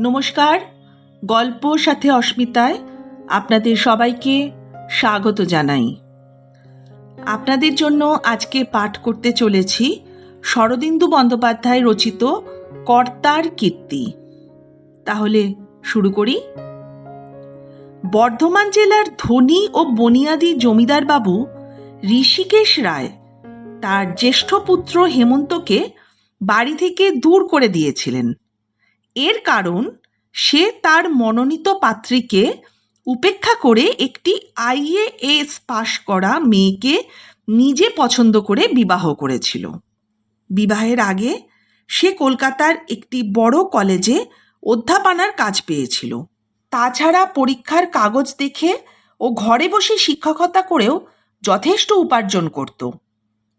নমস্কার গল্প সাথে অস্মিতায় আপনাদের সবাইকে স্বাগত জানাই। আপনাদের জন্য আজকে পাঠ করতে চলেছি শরদিন্দু বন্দ্যোপাধ্যায় রচিত কর্তার কীর্তি। তাহলে শুরু করি। বর্ধমান জেলার ধনী ও বনিয়াদি জমিদার বাবু ঋষিকেশ রায় তার জ্যেষ্ঠ পুত্র হেমন্তকে বাড়ি থেকে দূর করে দিয়েছিলেন। এর কারণ, সে তার মনোনীত পাত্রীকে উপেক্ষা করে একটি আইএএস পাশ করা মেয়েকে নিজে পছন্দ করে বিবাহ করেছিল। বিবাহের আগে সে কলকাতার একটি বড় কলেজে অধ্যাপনার কাজ পেয়েছিল। তাছাড়া পরীক্ষার কাগজ দেখে ও ঘরে বসে শিক্ষকতা করেও যথেষ্ট উপার্জন করত।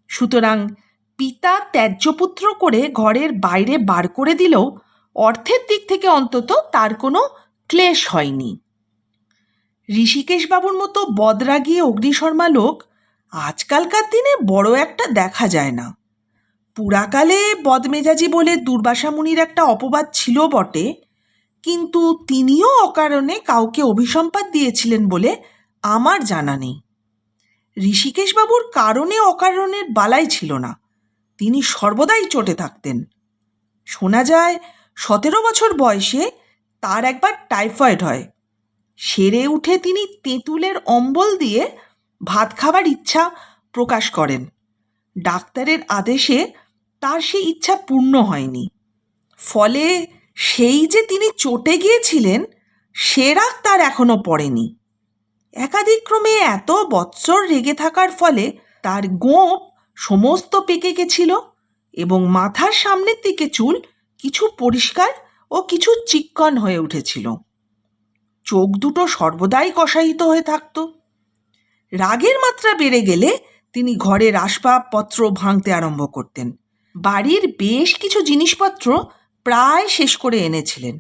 সুতরাং পিতা ত্যায্যপুত্র করে ঘরের বাইরে বার করে দিলেও অর্থের দিক থেকে অন্তত তার কোনো ক্লেশ হয়নি। ঋষিকেশবাবুর মতো বদরাগী অগ্নিশর্মা লোক আজকালকার দিনে বড় একটা দেখা যায় না। পুরাকালে বদমেজাজি বলে দুর্বাসা মুনির একটা অপবাদ ছিল বটে, কিন্তু তিনিও অকারণে কাউকে অভিসম্পাদ দিয়েছিলেন বলে আমার জানা নেই। ঋষিকেশবাবুর কারণে অকারণের বালাই ছিল না, তিনি সর্বদাই চটে থাকতেন। শোনা যায় সতেরো বছর বয়সে তার একবার টাইফয়েড হয়। সেরে উঠে তিনি তেঁতুলের অম্বল দিয়ে ভাত খাবার ইচ্ছা প্রকাশ করেন। ডাক্তারের আদেশে তার সে ইচ্ছা পূর্ণ হয়নি। ফলে সেই যে তিনি চটে গিয়েছিলেন, সে রাগ তার এখনও পড়েনি। একাধিক্রমে এত বৎসর রেগে থাকার ফলে তার গোঁপ সমস্ত পেকে গেছিল এবং মাথার সামনের দিকে চুল কিছু পরিষ্কার ও কিছু চিক্কন হয়ে উঠেছিল। চোখ দুটো সর্বদাই কষায়িত হয়ে থাকত। রাগের মাত্রা বেড়ে গেলে তিনি ঘরের আসবাবপত্র ভাঙতে আরম্ভ করতেন। বাড়ির বেশ কিছু জিনিসপত্র প্রায় শেষ করে এনেছিলেন।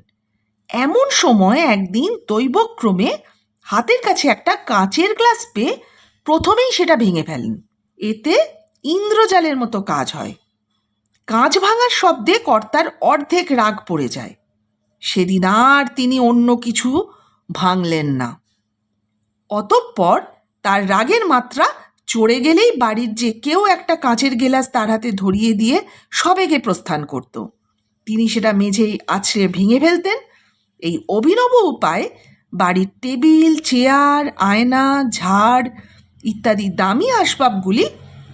এমন সময় একদিন দৈবক্রমে হাতের কাছে একটা কাঁচের গ্লাস পেয়ে প্রথমেই সেটা ভেঙে ফেলেন। এতে ইন্দ্রজালের মতো কাজ হয়। কাঁচ ভাঙার শব্দে কর্তার অর্ধেক রাগ পড়ে যায়। সেদিন আর তিনি অন্য কিছু ভাঙলেন না। অতঃপর তার রাগের মাত্রা চড়ে গেলেই বাড়ির যে কেউ একটা কাঁচের গেলাস তার হাতে ধরিয়ে দিয়ে সবেগে প্রস্থান করত। তিনি সেটা মেঝেই আছড়ে ভেঙে ফেলতেন। এই অভিনব উপায় বাড়ির টেবিল, চেয়ার, আয়না, ঝাড় ইত্যাদি দামি আসবাবগুলি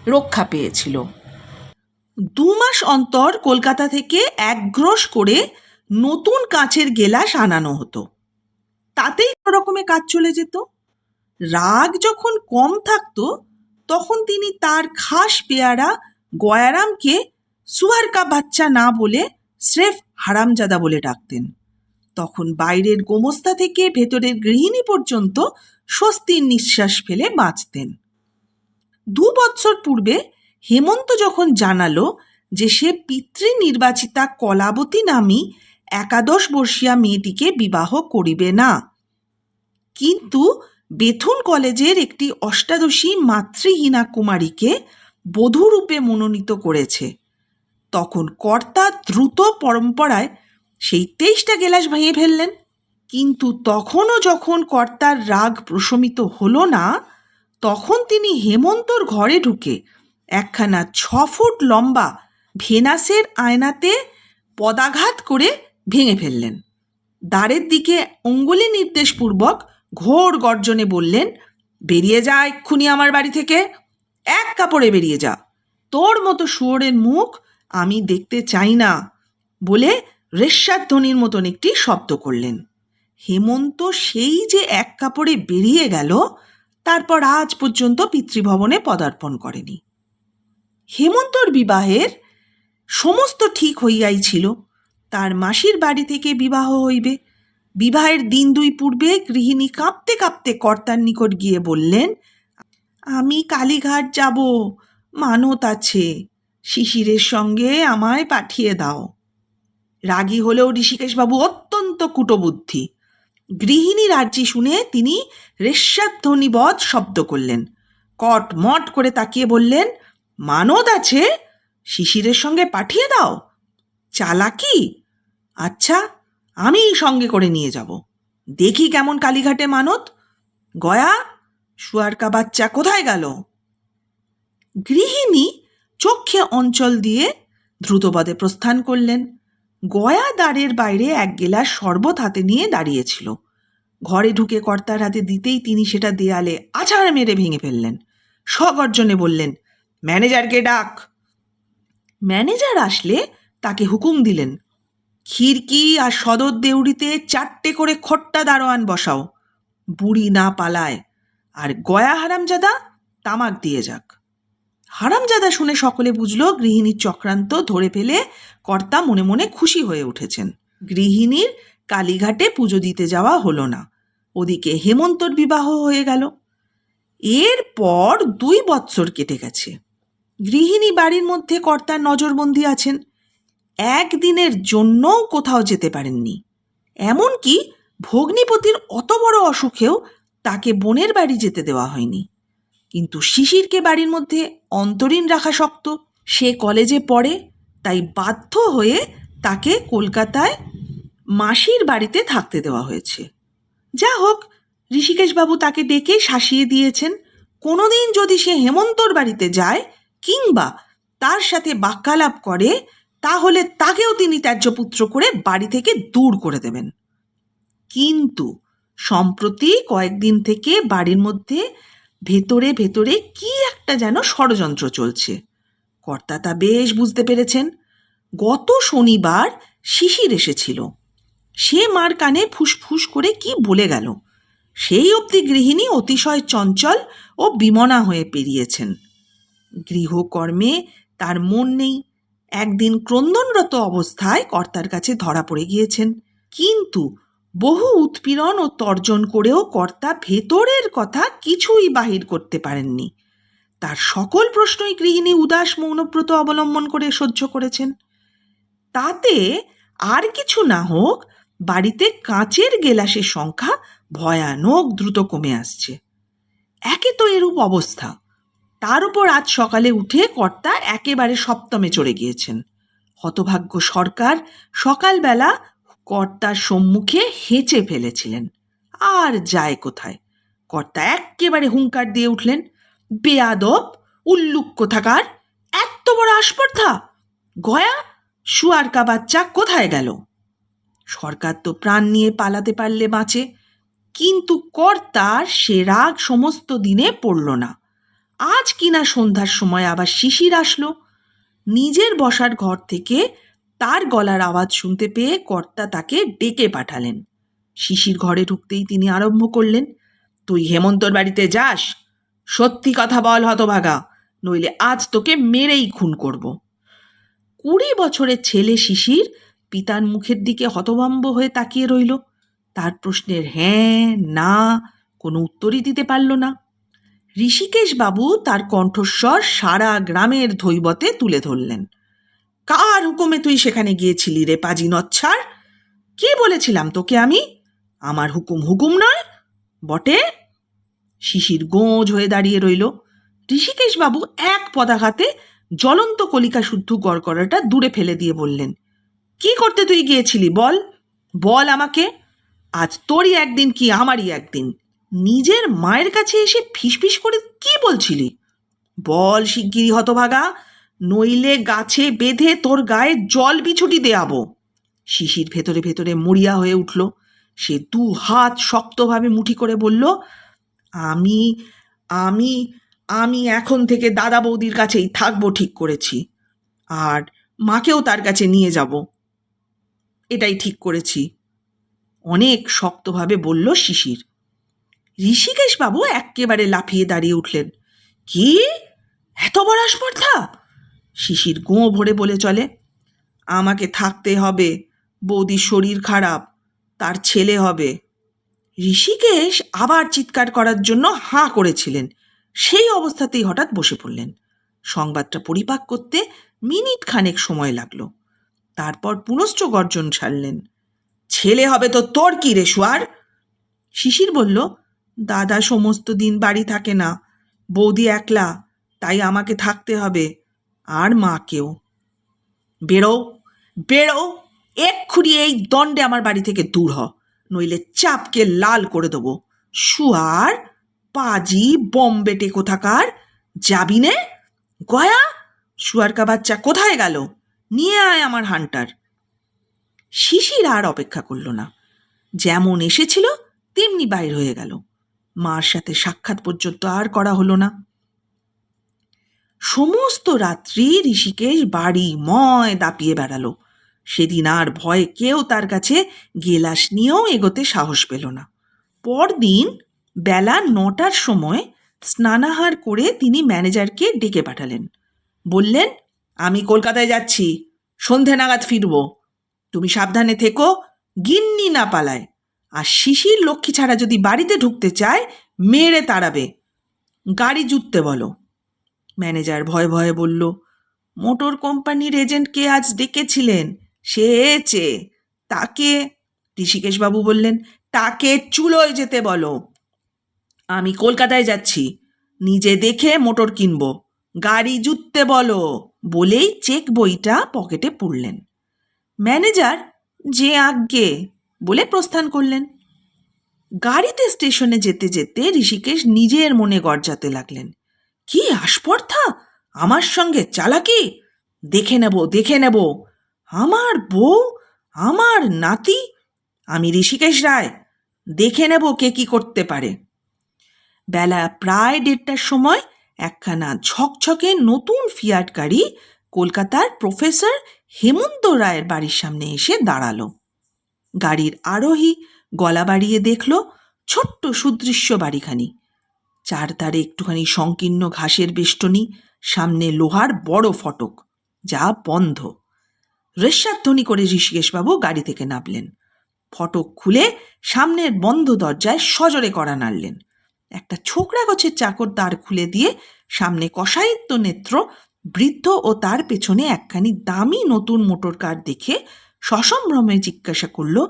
রক্ষা পেয়েছিল। দু মাস অন্তর কলকাতা থেকে এক গ্রস করে নতুন কাঁচের গেলাস আনানো হতো। তাতেই রকমে কাজ চলে যেত। রাগ যখন কম থাকতো, তখন তিনি তার খাস পেয়ারা গয়ারামকে সুয়ার কা বাচ্চা না বলে স্রেফ হারামজাদা বলে ডাকতেন। তখন বাইরের গোমস্তা থেকে ভেতরের গৃহিণী পর্যন্ত স্বস্তির নিঃশ্বাস ফেলে বাঁচতেন। দু বৎসর পূর্বে হেমন্ত যখন জানালো যে সে পিতৃ নির্বাচিতা কলাবতী নামী একাদশ বর্ষীয়া মেয়েটিকে বিবাহ করিবে না। কিন্তু বেথুন কলেজের একটি অষ্টাদশী মাতৃহীনা কুমারীকে বধূরূপে মনোনীত করেছে। তখন কর্তা দ্রুত পরম্পরায় সেই তেইশটা গেলাস ভেঙে ফেললেন। কিন্তু তখনও যখন কর্তার রাগ প্রশমিত হলো না, তখন তিনি হেমন্তর ঘরে ঢুকে একখানা ছ ফুট লম্বা ভেনাসের আয়নাতে পদাঘাত করে ভেঙে ফেললেন। দ্বারের দিকে অঙ্গুলি নির্দেশপূর্বক ঘোর গর্জনে বললেন, বেরিয়ে যা এক্ষুনি আমার বাড়ি থেকে। এক কাপড়ে বেরিয়ে যা। তোর মতো শুয়োরের মুখ আমি দেখতে চাই না বলে রেশ্বাধ্বনির মতন একটি শব্দ করলেন। হেমন্ত সেই যে এক কাপড়ে বেরিয়ে গেল, তারপর আজ পর্যন্ত পিতৃভবনে পদার্পণ করেনি। হেমন্তর বিবাহের সমস্ত ঠিক হইয়াই ছিল। তার মাসির বাড়ি থেকে বিবাহ হইবে। বিবাহের দিন দুই পূর্বে গৃহিণী কাঁপতে কাঁপতে কর্তার নিকট গিয়ে বললেন, আমি কালীঘাট যাব, মানত আছে, শিশিরের সঙ্গে আমায় পাঠিয়ে দাও। রাগী হলেও ঋষিকেশবাবু অত্যন্ত কুটবুদ্ধি। গৃহিণী রাজ্যি শুনে তিনি রেশ্বাধ্বনিবধ শব্দ করলেন। কট মট করে তাকিয়ে বললেন মানত আছে? শিশিরের সঙ্গে পাঠিয়ে দাও। চালাকি? আচ্ছা আমি সঙ্গে করে নিয়ে যাব। দেখি কেমন কালীঘাটে মানত গয়া, শুয়ারকা বাচ্চা কোথায় গেল? গৃহিণী চক্ষে অঞ্চল দিয়ে দ্রুতপদে প্রস্থান করলেন। গয়া দ্বারের বাইরে এক গেলাস শরবত হাতে নিয়ে দাঁড়িয়েছিল। ঘরে ঢুকে কর্তার হাতে দিতেই তিনি সেটা দেয়ালে আছাড় মেরে ভেঙে ফেললেন। সগর্জনে বললেন ম্যানেজারকে ডাক। ম্যানেজার আসলে তাকে হুকুম দিলেন, খিড়কি আর সদর দেউড়িতে চারটে করে খোট্টা দারোয়ান বসাও, বুড়ি না পালায়, আর গয়া হারামজাদা তামাক দিয়ে যাক। হারামজাদা শুনে সকলে বুঝল গৃহিণীর চক্রান্ত ধরে ফেলে কর্তা মনে মনে খুশি হয়ে উঠেছেন। গৃহিণীর কালীঘাটে পুজো দিতে যাওয়া হলো না, ওদিকে হেমন্তর বিবাহ হয়ে গেল। এরপর দুই বৎসর কেটে গেছে। গৃহিণী বাড়ির মধ্যে কর্তার নজরবন্দি আছেন। একদিনের জন্যও কোথাও যেতে পারেননি। এমনকি ভগ্নিপতির অত বড় অসুখেও তাকে বোনের বাড়ি যেতে দেওয়া হয়নি। কিন্তু শিশিরকে বাড়ির মধ্যে অন্তরীণ রাখা শক্ত। সে কলেজে পড়ে, তাই বাধ্য হয়ে তাকে কলকাতায় মাসির বাড়িতে থাকতে দেওয়া হয়েছে। যা হোক, ঋষিকেশবাবু তাকে ডেকে শাসিয়ে দিয়েছেন। কোনোদিন যদি সে হেমন্তর বাড়িতে যায় কিংবা তার সাথে বাক্যালাপ করে, তাহলে তাকেও তিনি ত্যায্যপুত্র করে বাড়ি থেকে দূর করে দেবেন। কিন্তু সম্প্রতি কয়েকদিন থেকে বাড়ির মধ্যে ভেতরে ভেতরে কি একটা যেন ষড়যন্ত্র চলছে। কর্তা তা বেশ বুঝতে পেরেছেন। গত শনিবার শিশির এসেছিল। সে মার কানে ফুসফুস করে কি বলে গেল। সেই অবধি গৃহিণী অতিশয় চঞ্চল ও বিমনা হয়ে পেরিয়েছেন। গৃহকর্মে তার মন নেই। একদিন ক্রন্দনরত অবস্থায় কর্তার কাছে ধরা পড়ে গিয়েছেন। কিন্তু বহু উৎপীড়ন ও তর্জন করেও কর্তা ভেতরের কথা কিছুই বাহির করতে পারেননি। তার সকল প্রশ্নই গৃহিণী উদাস, মৌনব্রত অবলম্বন করে সহ্য করেছেন। তাতে আর কিছু না হোক, বাড়িতে কাঁচের গেলাসের সংখ্যা ভয়ানক দ্রুত কমে আসছে। একে তো এরূপ অবস্থা। তার উপর আজ সকালে উঠে কর্তা একেবারে সপ্তমে চড়ে গিয়েছেন। হতভাগ্য সরকার সকালবেলা কর্তার সম্মুখে হেঁচে ফেলেছিলেন। আর যায় কোথায়? কর্তা একেবারে হুঙ্কার দিয়ে উঠলেন, বেয়াদব, উল্লুক কোথাকার, এত বড় আস্পর্ধা! গয়া, শুয়ারকা বাচ্চা কোথায় গেল? সরকার তো প্রাণ নিয়ে পালাতে পারলে বাঁচে, কিন্তু কর্তার সে রাগ সমস্ত দিনে পড়ল না। আজ কিনা সন্ধ্যার সময় আবার শিশির আসলো। নিজের বসার ঘর থেকে তার গলার আওয়াজ শুনতে পেয়ে কর্তা তাকে ডেকে পাঠালেন। শিশির ঘরে ঢুকতেই তিনি আরম্ভ করলেন, তুই হেমন্তর বাড়িতে যাস? সত্যি কথা বল হতভাগা, নইলে আজ তোকে মেরেই খুন করব। কুড়ি বছরের ছেলে শিশির পিতার মুখের দিকে হতভম্ব হয়ে তাকিয়ে রইল। তার প্রশ্নের হ্যাঁ না কোনো উত্তরই দিতে পারল না। ঋষিকেশ বাবু তার কণ্ঠস্বর সারা গ্রামের ধৈবতে তুলে ধরলেন। কার হুকুমে তুই সেখানে গিয়েছিলি রে পাজি নচ্ছার? কি বলেছিলাম তোকে আমি? আমার হুকুম হুকুম নয়, বটে? শিশির গোঁজ হয়ে দাঁড়িয়ে রইল। ঋষিকেশ বাবু এক পদাঘাতে জ্বলন্ত কলিকা শুদ্ধ গড়গড়াটা দূরে ফেলে দিয়ে বললেন, কি করতে তুই গিয়েছিলি বল? বল আমাকে। আজ তোরই একদিন কি আমারই একদিন? নিজের মায়ের কাছে এসে ফিসফিস করে কি বলছিলি? বল শিগগিরি হতভাগা, নইলে গাছে বেঁধে তোর গায়ে জল বিছুটি দেয়াবো। শিশির ভেতরে ভেতরে মরিয়া হয়ে উঠল। সে দু হাত শক্তভাবে মুঠি করে বলল, আমি আমি আমি এখন থেকে দাদা বৌদির কাছেই থাকব ঠিক করেছি। আর মাকেও তার কাছে নিয়ে যাব। এটাই ঠিক করেছি। অনেক শক্তভাবে বলল শিশির। ঋষিকেশ বাবু একেবারে লাফিয়ে দাঁড়িয়ে উঠলেন। কি? এত বড় আস্পর্ধা শিশির গোঁ ভরে বলে চলে, আমাকে থাকতে হবে, বৌদির শরীর খারাপ, তার ছেলে হবে। ঋষিকেশ আবার চিৎকার করার জন্য হাঁ করেছিলেন। সেই অবস্থাতেই হঠাৎ বসে পড়লেন। সংবাদটা পরিপাক করতে মিনিট খানেক সময় লাগল। তারপর পুনশ্চ গর্জন ছাড়লেন ছেলে হবে তো তোর কি রে, শুয়ার? শিশির বলল দাদা সমস্ত দিন বাড়ি থাকে না, বৌদি একলা, তাই আমাকে থাকতে হবে, আর মাকেও বেরো বেরো, এক্ষুনি এই দণ্ডে আমার বাড়ি থেকে দূর হ, নইলে চাপকে লাল করে দেবো। শুয়ার পাজি, বম্বেটে কোথাকার, যাবি নে? গয়া শুয়ারকা বাচ্চা কোথায় গেল? নিয়ে আয় আমার হান্টার। শিশির আর অপেক্ষা করল না। যেমন এসেছিল, তেমনি বাইর হয়ে গেল। মার সাথে সাক্ষাৎ পর্যন্ত আর করা হলো না। সমস্ত রাত্রি ঋষিকেশ বাড়ি ময় দাপিয়ে বেড়ালো। সেদিন আর ভয়ে কেউ তার কাছে গেলাস নিয়েও এগোতে সাহস পেল না। পরদিন বেলা নটার সময় স্নানাহার করে তিনি ম্যানেজারকে ডেকে পাঠালেন। বললেন, আমি কলকাতায় যাচ্ছি, সন্ধে নাগাদ ফিরব। তুমি সাবধানে থেকো, গিন্নি না পালায়। আর শিশির লক্ষ্মী ছাড়া যদি বাড়িতে ঢুকতে চায়, মেরে তাড়াবে। গাড়ি জুততে বলো। ম্যানেজার ভয়ে ভয়ে বলল, মোটর কোম্পানির এজেন্টকে আজ ডেকেছিলেন? সে এছে তাকে? ঋষিকেশবাবু বললেন, তাকে চুলোয় যেতে বলো। আমি কলকাতায় যাচ্ছি, নিজে দেখে মোটর কিনবো। গাড়ি জুততে বলো। বলেই চেক বইটা পকেটে পুরলেন ম্যানেজার, যে আজ্ঞে বলে প্রস্থান করলেন। গাড়িতে স্টেশনে যেতে যেতে ঋষিকেশ নিজের মনে গর্জাতে লাগলেন। কি আস্পর্ধা! আমার সঙ্গে চালাকি? দেখে নেব দেখে নেব। আমার বউ? আমার নাতি? আমি ঋষিকেশ রায়। দেখে নেব কে কি করতে পারে। বেলা প্রায় দেড়টার সময় একখানা ঝকঝকে নতুন ফিয়াট গাড়ি কলকাতার প্রফেসর হেমন্ত রায়ের বাড়ির সামনে এসে দাঁড়াল। গাড়ির আরোহী গলা বাড়িয়ে দেখল ছোট্ট সুদৃশ্য বাড়িখানি। চারধারে একটুখানি সংকীর্ণ ঘাসের বেষ্টনী, সামনে লোহার বড় ফটক, যা বন্ধ। রেশাধ্বনি করে ঋষিকেশবাবু গাড়ি থেকে নামলেন। ফটক খুলে সামনের বন্ধ দরজায় সজরে করা নাড়লেন। একটা ছোকরা গছের চাকর দ্বার খুলে দিয়ে সামনে কষায়িত্ব নেত্র, বৃদ্ধ ও তার পেছনে একখানি দামি নতুন মোটর কার দেখে সসম্ভ্রমে জিজ্ঞাসা করল,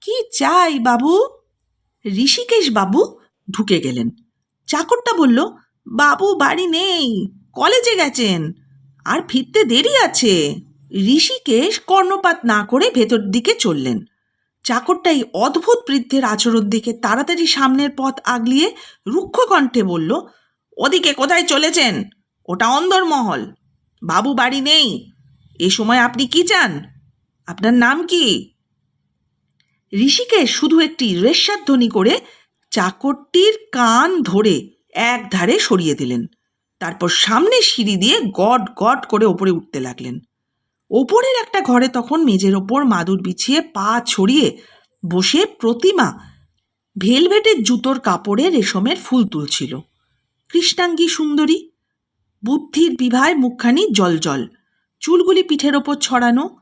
কি চাই বাবু? ঋষিকেশ বাবু ঢুকে গেলেন। চাকরটা বলল, বাবু, বাড়ি নেই, কলেজে গেছেন, আর ফিরতে দেরি আছে। ঋষিকেশ কর্ণপাত না করে ভেতর দিকে চললেন। চাকরটা এই অদ্ভুত বৃদ্ধের আচরণ দেখে তাড়াতাড়ি সামনের পথ আগলিয়ে রুক্ষ কণ্ঠে বলল, ওদিকে কোথায় চলেছেন? ওটা অন্দরমহল। বাবু, বাড়ি নেই। এ সময় আপনি কি চান? আপনার নাম কি? ঋষিকেশ শুধু একটি রেশাধ্বনি করে চাকরটির কান ধরে এক ধারে সরিয়ে দিলেন। তারপর সামনে সিঁড়ি দিয়ে গট গট করে ওপরে উঠতে লাগলেন। ওপরের একটা ঘরে তখন মেজের ওপর মাদুর বিছিয়ে পা ছড়িয়ে বসে প্রতিমা ভেলভেটের জুতোর কাপড়ে রেশমের ফুল তুলছিল। কৃষ্ণাঙ্গী সুন্দরী, বুদ্ধির বিভায় মুখখানি জলজল, চুলগুলি পিঠের ওপর ছড়ানো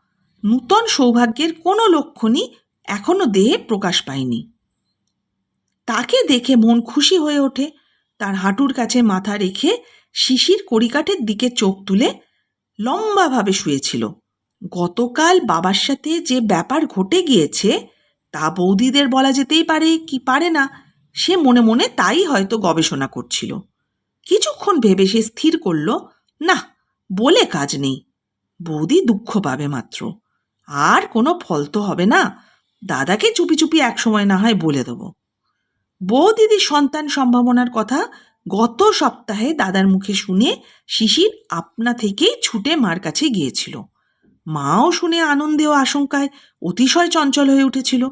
নূতন সৌভাগ্যের কোনো লক্ষণই এখনও দেহে প্রকাশ পায়নি। তাকে দেখে মন খুশি হয়ে ওঠে। তার হাঁটুর কাছে মাথা রেখে শিশির কড়িকাঠের দিকে চোখ তুলে লম্বাভাবে শুয়েছিল। গতকাল বাবার সাথে যে ব্যাপার ঘটে গিয়েছে, তা বৌদিদের বলা যেতেই পারে কি পারে না, সে মনে মনে তাই হয়তো গবেষণা করছিল। কিছুক্ষণ ভেবে সে স্থির করল না বলে কাজ নেই। বৌদি দুঃখ পাবে মাত্র। আর কোনো ফল তো হবে না। দাদাকে চুপি চুপি এক সময় না হয় বলে দেবো। বৌদিদির সন্তান সম্ভাবনার কথা গত সপ্তাহে দাদার মুখে শুনে শিশির আপনা থেকেই ছুটে মার কাছে গিয়েছিল। মাও শুনে আনন্দে ও আশঙ্কায় অতিশয় চঞ্চল হয়ে উঠেছিল।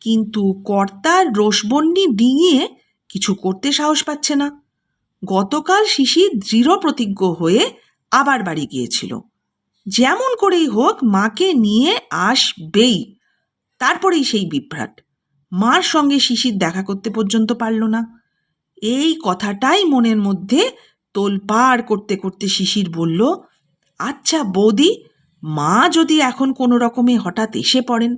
কিন্তু কর্তার রোষবন্যি ডিঙিয়ে কিছু করতে সাহস পাচ্ছে না। গতকাল শিশির দৃঢ় প্রতিজ্ঞ হয়ে আবার বাড়ি গিয়েছিল। যেমন করেই হোক মাকে নিয়ে আসবেই। তারপরেই সেই বিভ্রাট। মার সঙ্গে শিশির দেখা করতে পর্যন্ত পারল না। এই কথাটাই মনের মধ্যে তোলপাড় করতে করতে শিশির বলল আচ্ছা বৌদি, মা যদি এখন কোনো রকমে হঠাৎ এসে পড়েন।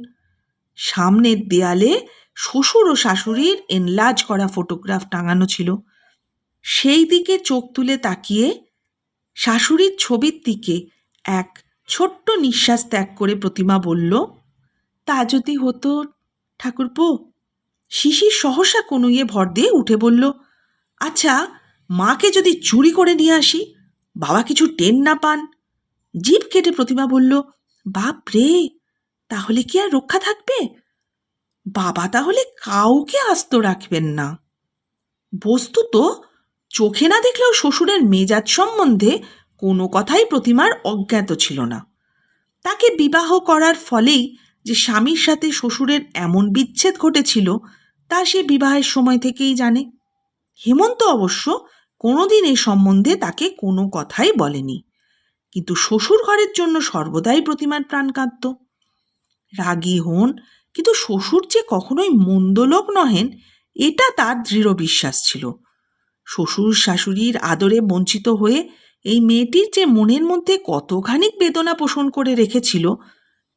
সামনের দেয়ালে শ্বশুর ও শাশুড়ির এনলাজ করা ফটোগ্রাফ টাঙানো ছিল। সেই দিকে চোখ তুলে তাকিয়ে শাশুড়ির ছবির দিকে এক ছোট্ট নিঃশ্বাস ত্যাগ করে প্রতিমা বলল, তা যদি হতো, ঠাকুরপো? শিশির সহসা কনুইয়ে ভর দিয়ে উঠে বলল আচ্ছা মাকে যদি চুরি করে নিয়ে আসি, বাবা কিছু টেন না পান? জিভ কেটে প্রতিমা বলল, বাপ রে, তাহলে কি আর রক্ষা থাকবে? বাবা তাহলে কাউকে আস্ত রাখবেন না। বস্তুত চোখে না দেখলেও শ্বশুরের মেজাজ সম্বন্ধে কোনো কথাই প্রতিমার অজ্ঞাত ছিল না। তাকে বিবাহ করার ফলেই যে স্বামীর সাথে শ্বশুরের এমন বিচ্ছেদ ঘটেছিল, তা সে বিবাহের সময় থেকেই জানে। হেমন্ত অবশ্য কোনোদিন এই সম্বন্ধে তাকে কোনো কথাই বলেনি। কিন্তু শ্বশুর ঘরের জন্য সর্বদাই প্রতিমার প্রাণ কাঁদত। রাগী হন, কিন্তু শ্বশুর যে কখনোই মন্দ লোক নহেন, এটা তার দৃঢ় বিশ্বাস ছিল। শ্বশুর শাশুড়ির আদরে বঞ্চিত হয়ে এই মেয়েটির যে মনের মধ্যে কতখানিক বেদনা পোষণ করে রেখেছিল,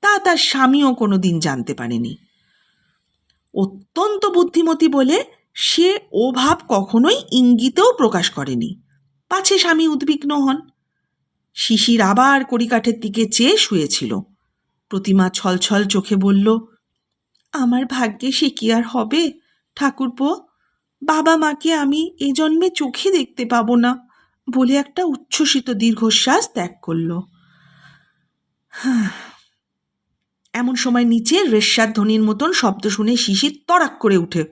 তা তার স্বামীও কোনো দিন জানতে পারেনি। অত্যন্ত বুদ্ধিমতী বলে সে ও ভাব কখনোই ইঙ্গিতেও প্রকাশ করেনি। পাছে স্বামী উদ্বিগ্ন হন। শিশির আবার কড়িকাঠের দিকে চেয়ে শুয়েছিল। প্রতিমা ছলছল চোখে বলল, আমার ভাগ্যে সে কি আর হবে, ঠাকুরপো? বাবা মাকে আমি এ জন্মে চোখে দেখতে পাবো না। বলে একটা উচ্ছ্বসিত দীর্ঘশ্বাস ত্যাগ করল। এমন সময় নিচে রেশার ধ্বনির মতন শব্দ শুনে শিশির তড়াক করে উঠে।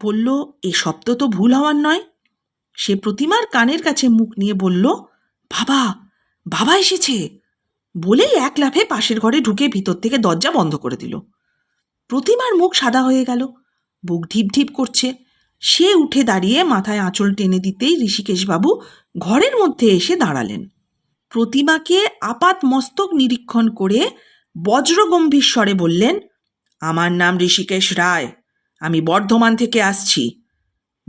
বলল, এ শব্দ তো ভুল হওয়ার নয়। সে প্রতিমার কানের কাছে মুখ নিয়ে বলল, বাবা বাবা এসেছে! বলেই এক লাফে পাশের ঘরে ঢুকে ভিতর থেকে দরজা বন্ধ করে দিল। প্রতিমার মুখ সাদা হয়ে গেল, বুক ঢিপ ঢিপ করছে। সে উঠে দাঁড়িয়ে মাথায় আঁচল টেনে দিতেই ঋষিকেশবাবু ঘরের মধ্যে এসে দাঁড়ালেন। প্রতিমাকে আপাত মস্তক নিরীক্ষণ করে বজ্রগম্ভীর স্বরে বললেন, আমার নাম ঋষিকেশ রায়, আমি বর্ধমান থেকে আসছি।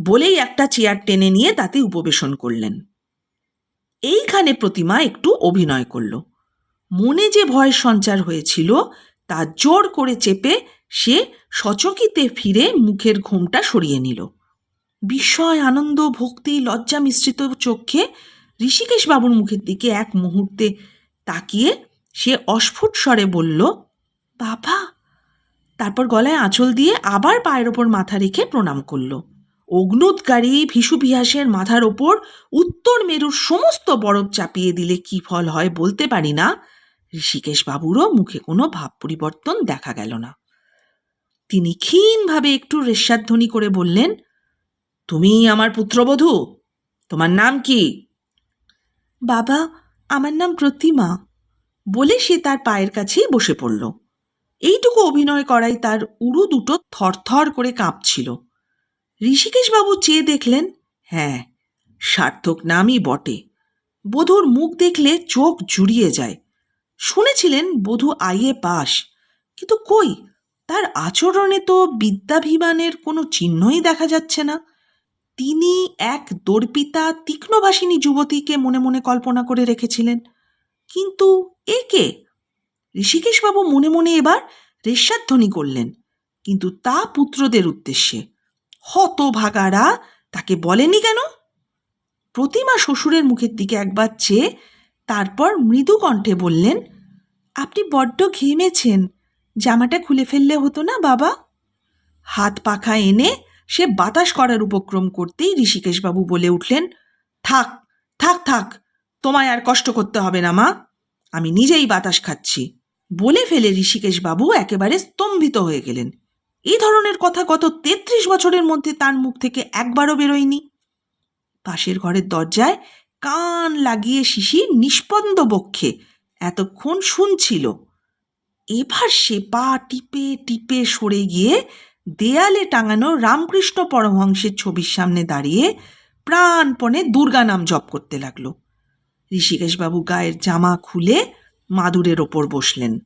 বলেই একটা চেয়ার টেনে নিয়ে তাতে উপবেশন করলেন। এইখানে প্রতিমা একটু অভিনয় করল। মনে যে ভয় সঞ্চার হয়েছিল, তা জোর করে চেপে সে সচকিতে ফিরে মুখের ঘুমটা সরিয়ে নিল। বিস্ময়, আনন্দ, ভক্তি, লজ্জা মিশ্রিত চোখে ঋষিকেশ বাবুর মুখের দিকে এক মুহূর্তে তাকিয়ে সে অস্ফুট স্বরে বলল, বাবা! তারপর গলায় আঁচল দিয়ে আবার পায়ের ওপর মাথা রেখে প্রণাম করল। অগ্নুৎকারী ভিসুভিহাসের মাথার ওপর উত্তর মেরুর সমস্ত বরফ চাপিয়ে দিলে কি ফল হয় বলতে পারি না। ঋষিকেশ বাবুরও মুখে কোনো ভাব পরিবর্তন দেখা গেল না। তিনি ক্ষীণভাবে একটু রেশাধ্বনি করে বললেন তুমি আমার পুত্রবধূ? তোমার নাম কি? বাবা, আমার নাম প্রতিমা। বলে সে তার পায়ের কাছেই বসে পড়ল। এইটুকু অভিনয় করাই তার উড়ু দুটো থরথর করে কাঁপছিল। ঋষিকেশবাবু চেয়ে দেখলেন হ্যাঁ সার্থক নামই বটে। বধূর মুখ দেখলে চোখ জুড়িয়ে যায়। শুনেছিলেন, বধূ আইয়ে পাস কিন্তু কই, তার আচরণে তো বিদ্যাভিমানের কোনো চিহ্নই দেখা যাচ্ছে না। তিনি এক দর্পিতা তীক্ষ্ণভাষিনী যুবতীকে মনে মনে কল্পনা করে রেখেছিলেন। কিন্তু এ কে? ঋষিকেশবাবু মনে মনে এবার রেশাধ্বনি করলেন, কিন্তু তা পুত্রদের উদ্দেশ্যে। হতভাগারা তাকে বলেনি কেন? প্রতিমা শ্বশুরের মুখের দিকে একবার চেয়ে তারপর মৃদু কণ্ঠে বললেন, আপনি বড্ড ঘেমেছেন, জামাটা খুলে ফেললে হতো না বাবা? হাত পাখা এনে সে বাতাস করার উপক্রম করতেই ঋষিকেশবাবু বলে উঠলেন, থাক থাক থাক, তোমায় আর কষ্ট করতে হবে না, মা। আমি নিজেই বাতাস খাচ্ছি। বলে ফেলে ঋষিকেশবাবু একেবারে স্তম্ভিত হয়ে গেলেন। এই ধরনের কথা গত তেত্রিশ বছরের মধ্যে তার মুখ থেকে একবারও বেরোয়নি। পাশের ঘরের দরজায় কান লাগিয়ে শিশির নিষ্পন্দ বক্ষে এতক্ষণ শুনছিল। এবার সে পা টিপে টিপে সরে গিয়ে দেয়ালে টাঙানো রামকৃষ্ণ পরমহংসের ছবির সামনে দাঁড়িয়ে প্রাণপণে দুর্গা নাম জপ করতে লাগল। ঋষিকেশবাবু গায়ের জামা খুলে মাদুরের ওপর বসলেন।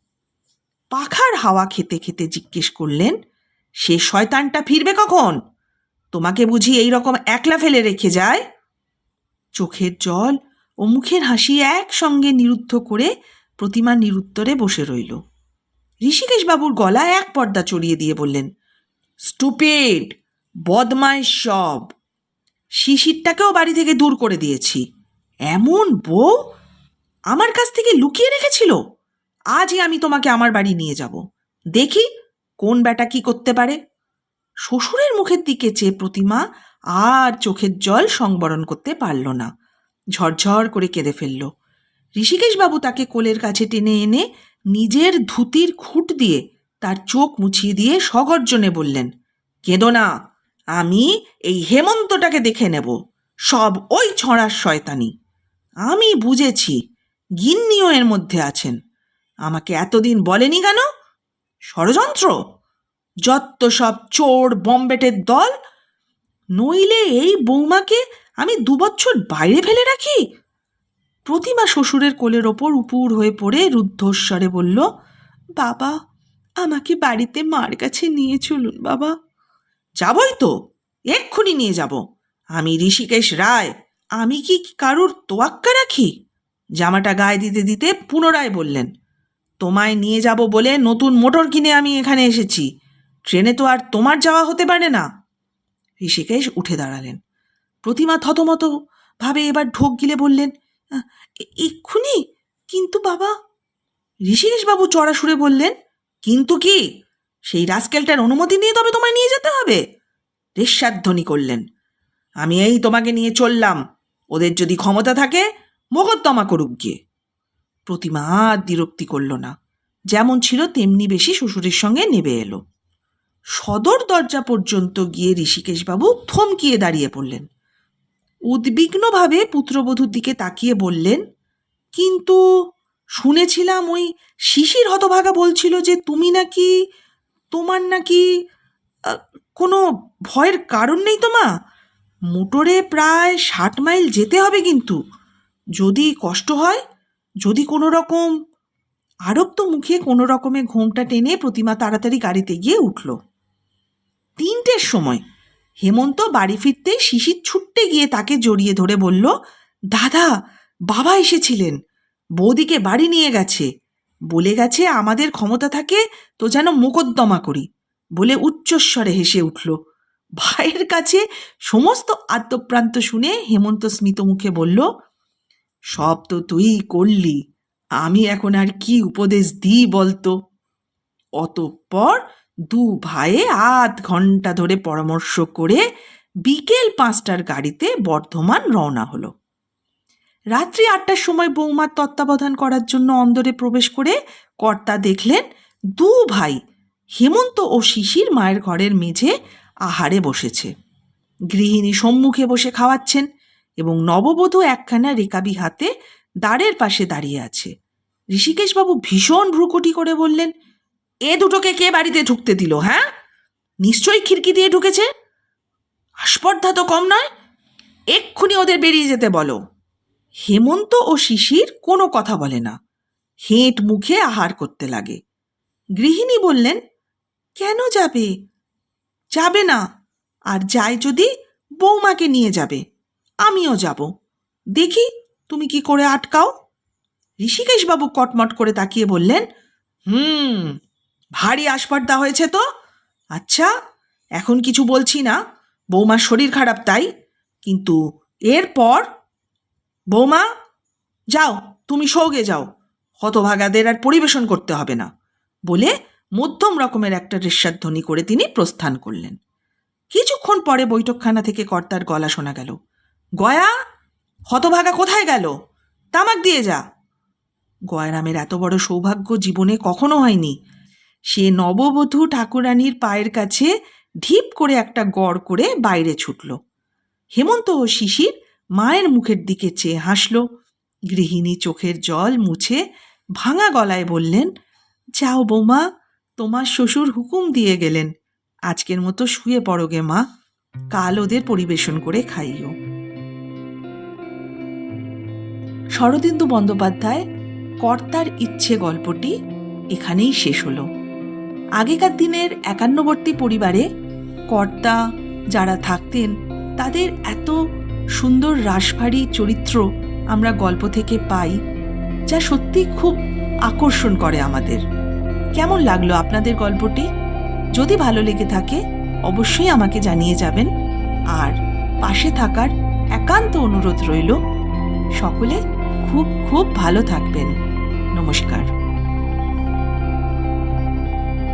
পাখার হাওয়া খেতে খেতে জিজ্ঞেস করলেন, সে শয়তানটা ফিরবে কখন? তোমাকে বুঝি এই রকম একলা ফেলে রেখে যায়? চোখের জল ও মুখের হাসি একসঙ্গে নিরুদ্ধ করে প্রতিমা নিরুত্তরে বসে রইল। ঋষিকেশবাবুর গলা এক পর্দা চড়িয়ে দিয়ে বললেন স্টুপিড, বদমাইশ সব। শিশিরটাকেও বাড়ি থেকে দূর করে দিয়েছি। এমন বউ আমার কাছ থেকে লুকিয়ে রেখেছিল? আজই আমি তোমাকে আমার বাড়ি নিয়ে যাব। দেখি কোন বেটা কি করতে পারে। শ্বশুরের মুখের দিকে চেয়ে প্রতিমা আর চোখের জল সংবরণ করতে পারল না। ঝরঝর করে কেঁদে ফেলল। ঋষিকেশবাবু তাকে কোলের কাছে টেনে এনে নিজের ধুতির খুঁট দিয়ে তার চোখ মুছিয়ে দিয়ে সগর্জনে বললেন, কেঁদো না, আমি এই হেমন্তটাকে দেখে নেব, সব ওই ছড়ার শয়তানি। আমি বুঝেছি গিন্নিও এর মধ্যে আছেন। আমাকে এতদিন বলেনি কেন? ষড়যন্ত্র? যত সব চোর বম্বেটের দল? নইলে এই বৌমাকে আমি দুবছর বাইরে ফেলে রাখি? প্রতিমা শ্বশুরের কোলের ওপর উপুর হয়ে পড়ে রুদ্ধস্বরে বলল, বাবা আমাকে বাড়িতে মার কাছে নিয়ে চলুন বাবা। যাবই তো এক্ষুনি নিয়ে যাব। আমি ঋষিকেশ রায় আমি কি কারুর তোয়াক্কা রাখি? জামাটা গায়ে দিতে দিতে পুনরায় বললেন তোমায় নিয়ে যাব বলে নতুন মোটর কিনে আমি এখানে এসেছি। ট্রেনে তো আর তোমার যাওয়া হতে পারে না। ঋষিকেশ উঠে দাঁড়ালেন। প্রতিমা থতমত ভাবে এবার ঢোক গিলে বললেন "আ, এক্ষুনি? কিন্তু বাবা? ঋষিকেশবাবু চড়া সুরে বললেন কিন্তু কি? সেই রাস্কেলটার অনুমতি নিয়ে তবে তোমায় নিয়ে যেতে হবে। রেশাধ্বনি করলেন। আমি এই তোমাকে নিয়ে চললাম। ওদের যদি ক্ষমতা থাকে, মোকদ্দমা করুক গিয়ে। প্রতিমা আর বিরক্তি করল না। যেমন ছিল তেমনি বেশি শ্বশুরের সঙ্গে নেবে এলো। সদর দরজা পর্যন্ত গিয়ে ঋষিকেশবাবু থমকিয়ে দাঁড়িয়ে পড়লেন। উদ্বিগ্নভাবে পুত্রবধূর দিকে তাকিয়ে বললেন, কিন্তু শুনেছিলাম ওই শিশির হতভাগা বলছিল যে তুমি নাকি, তোমার নাকি কোনো ভয়ের কারণ নেই তোমা মোটরে প্রায় ষাট মাইল যেতে হবে কিন্তু। যদি কষ্ট হয়, যদি কোনো রকম আরক্ত মুখে কোনো রকমে ঘোমটা টেনে প্রতিমা তাড়াতাড়ি গাড়িতে গিয়ে উঠল। তিনটের সময় হেমন্ত বাড়ি ফিরতেই শিশির ছুটতে গিয়ে তাকে জড়িয়ে ধরে বলল, দাদা, বাবা এসেছিলেন। বৌদিকে বাড়ি নিয়ে গেছে। বলে গেছে, আমাদের ক্ষমতা থাকে তো যেন মোকদ্দমা করি। বলে উচ্চস্বরে হেসে উঠল। ভাইয়ের কাছে সমস্ত আদ্যপ্রান্ত শুনে হেমন্ত স্মিত মুখে বলল, সব তো তুই করলি, আমি এখন আর কি উপদেশ দিই বলতো? অতঃপর দু ভাইয়ে আধ ঘণ্টা ধরে পরামর্শ করে বিকেল পাঁচটার গাড়িতে বর্ধমান রওনা হলো। রাত্রি আটটার সময় বৌমার তত্ত্বাবধান করার জন্য অন্দরে প্রবেশ করে কর্তা দেখলেন দু ভাই, হেমন্ত ও শিশির মায়ের ঘরের মেঝে আহারে বসেছে। গৃহিণী সম্মুখে বসে খাওয়াচ্ছেন এবং নববধূ একখানা রেকাবি হাতে দ্বারের পাশে দাঁড়িয়ে আছে। ঋষিকেশবাবু ভীষণ ভ্রুকুটি করে বললেন, এ দুটোকে কে বাড়িতে ঢুকতে দিল হ্যাঁ? নিশ্চয়ই খিড়কি দিয়ে ঢুকেছে? আস্পর্ধা তো কম নয়। এক্ষুনি ওদের বেরিয়ে যেতে বলো। হেমন্ত ও শিশির কোনো কথা বলে না। হেঁট মুখে আহার করতে লাগে। গৃহিণী বললেন, কেন যাবে? যাবে না। আর যায় যদি, বৌমাকে নিয়ে যাবে। আমিও যাব। দেখি তুমি কি করে আটকাও? ঋষিকেশবাবু কটমট করে তাকিয়ে বললেন, হুম, ভারী আস্পর্ধা হয়েছে তো। আচ্ছা এখন কিছু বলছি না। বৌমার শরীর খারাপ তাই। কিন্তু এরপর বৌমা, যাও, তুমি সৌগে যাও। হতভাগাদের আর পরিবেশন করতে হবে না বলে মধ্যম রকমের একটা রেশাধ্বনি করে তিনি প্রস্থান করলেন। কিছুক্ষণ পরে বৈঠকখানা থেকে কর্তার গলা শোনা গেল। গয়া, হতভাগা কোথায় গেল? তামাক দিয়ে যা। গয়রামের এত বড় সৌভাগ্য জীবনে কখনো হয়নি। সে নববধূ ঠাকুরানীর পায়ের কাছে ঢিপ করে একটা গড় করে বাইরে ছুটল। হেমন্ত ও শিশির মায়ের মুখের দিকে চেয়ে হাসল। গৃহিণী চোখের জল মুছে ভাঙা গলায় বললেন, যাও বৌমা, তোমার শ্বশুর হুকুম দিয়ে গেলেন। আজকের মতো শুয়ে পড়োগে মা। কাল ওদের পরিবেশন করে খাইও। শরদিন্দু বন্দ্যোপাধ্যায় কর্তার ইচ্ছে গল্পটি এখানেই শেষ হলো। আগেকার দিনের একান্নবর্তী পরিবারে কর্তা যারা থাকতেন, তাদের এত সুন্দর রাসভারী চরিত্র আমরা গল্প থেকে পাই, যা সত্যি খুব আকর্ষণ করে আমাদের। কেমন লাগল আপনাদের গল্পটি? যদি ভালো লেগে থাকে, অবশ্যই আমাকে জানিয়ে যাবেন। আর পাশে থাকার একান্ত অনুরোধ রইল, সকলে খুব খুব ভালো থাকবেন। নমস্কার।